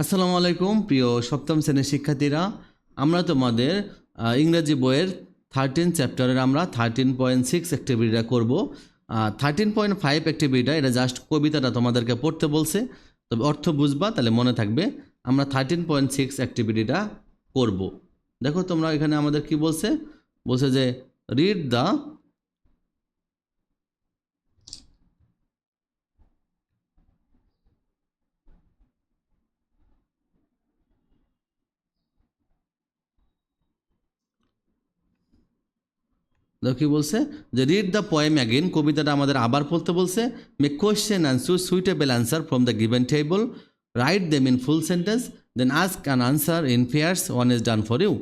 আসসালামু আলাইকুম, প্রিয় সপ্তম শ্রেণির শিক্ষার্থীরা। আমরা তোমাদের ইংরেজি বইয়ের থার্টিন চ্যাপ্টারের আমরা থার্টিন পয়েন্ট সিক্স অ্যাক্টিভিটিটা করব। থার্টিন পয়েন্ট ফাইভ অ্যাক্টিভিটিটা এটা জাস্ট কবিতাটা তোমাদেরকে পড়তে বলছে। তবে অর্থ বুঝবা, তাহলে মনে থাকবে আমরা থার্টিন পয়েন্ট সিক্স অ্যাক্টিভিটিটা করব। দেখো তোমরা এখানে আমাদের কি বলছে? বলছে যে রিড দ্য দেখো কি বলছে? যে রিড দ্য পোয়েম অ্যাগেন কবিতাটা আমাদের আবার পড়তে বলছে। Make question and suitable answer from the given table write them in full sentence then ask an answer in pairs one is done for you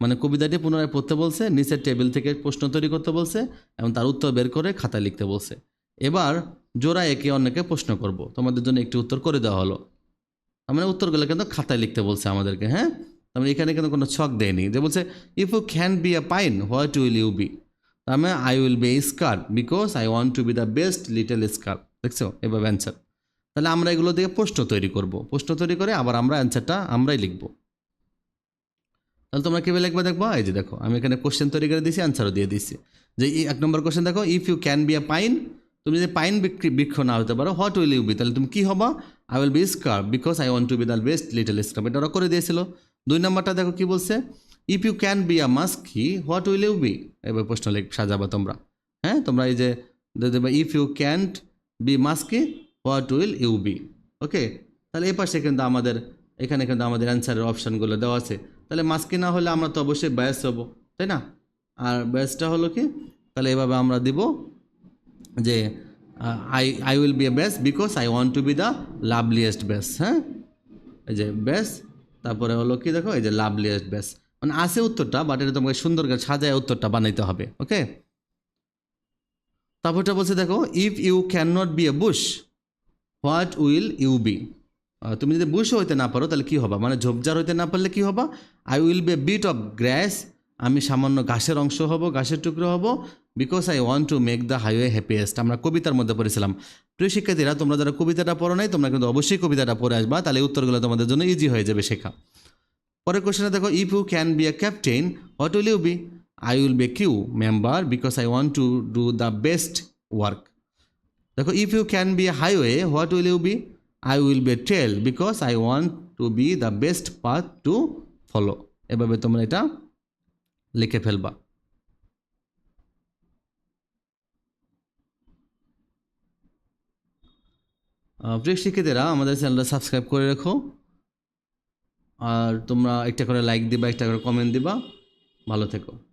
মানে কবিতাটি পুনরায় পড়তে বলছে, নিচের টেবিল থেকে প্রশ্ন তৈরি করতে বলছে এবং তার উত্তর বের করে খাতায় লিখতে বলছে। এবার জোড়া একে অন্যকে প্রশ্ন করব। তোমাদের জন্য একটি উত্তর করে দেওয়া হলো। মানে উত্তরগুলো কিন্তু খাতায় লিখতে বলছে আমাদেরকে হ্যাঁ? তার মানে এখানে কিন্তু কোনো ছক দেয়নি। যে বলছে if you can be a pine what will you be তার মানে I will be scrub because I want to be the best little scrub দেখছ? এভাবে অ্যান্সার তাহলে আমরা এগুলো দিয়ে প্রশ্ন তৈরি করব। প্রশ্ন তৈরি করে আবার আমরা অ্যান্সারটা আমরাই লিখব। তাহলে তোমরা কীভাবে লিখবে দেখব? এই যে দেখো, আমি এখানে কোশ্চেন তৈরি করে দিয়েছি অ্যান্সারও দিয়ে দিচ্ছি যে এক নম্বর কোশ্চেন দেখো if you can be a pine তুমি যদি পাইন বৃক্ষ না হতে পারো হোয়াট উইল ইউ বি তাহলে তুমি কী হবা? I will be star because I want to be the best little star এটা ওরা করে দিয়েছিল। দুই নম্বরটা দেখো কি বলছে? If you can be a musk muskie what will you be এবার প্রশ্ন লিখ, সাজাবা তোমরা। হ্যাঁ তোমরা এই যে if you can't be muskie what will you be okay তাহলে এই পাশে কিন্তু আমাদের, এখানে কিন্তু আমাদের অ্যান্সারের অপশানগুলো দেওয়া আছে। তাহলে মাস্কি না হলে আমরা তো অবশ্যই ব্যাস হব, তাই না? আর ব্যাসটা হলো কি? তাহলে এভাবে আমরা দিব যে I I will be a best because I want to be the loveliest best হ্যাঁ? এই যে বেস্ট তারপরে হলো কি দেখো, এই যে লাভলিয়েস্ট বেস্ট মানে আছে উত্তরটা বাট এটা তোমাকে সুন্দর করে সাজায় উত্তরটা বানাইতে হবে ওকে তারপরটা বলছে, দেখো if you can not be a bush what will you be তুমি যদি বুশ হইতে না পারো, তাহলে কী হবা? মানে ঝোপঝাড় হইতে না পারলে কী হবা? I will be a bit of grass আমি সামান্য ঘাসের অংশ হব, ঘাসের টুকরো হব because I want to make the highway happiest আমরা কবিতার মধ্যে পড়েছিলাম। প্রিয় শিক্ষার্থীরা, তোমরা যারা কবিতাটা পড়ো নাই, তোমরা কিন্তু অবশ্যই কবিতাটা পড়ে আসবা, তাহলে উত্তরগুলো তোমাদের জন্য ইজি হয়ে যাবে শেখা। পরের কোশ্চেনে দেখো if you can be a captain what will you be I will be crew member because I want to do the best work দেখো if you can be a highway what will you be I will be trail because I want to be the best path to follow এভাবে তোমরা এটা লিখে ফেলবা। প্রিয় শিক্ষিতেরা আমাদের চ্যানেলটা subscribe করে রেখো। আর তোমরা একটা করে লাইক দিবা একটা করে কমেন্ট দিবা। ভালো থেকো।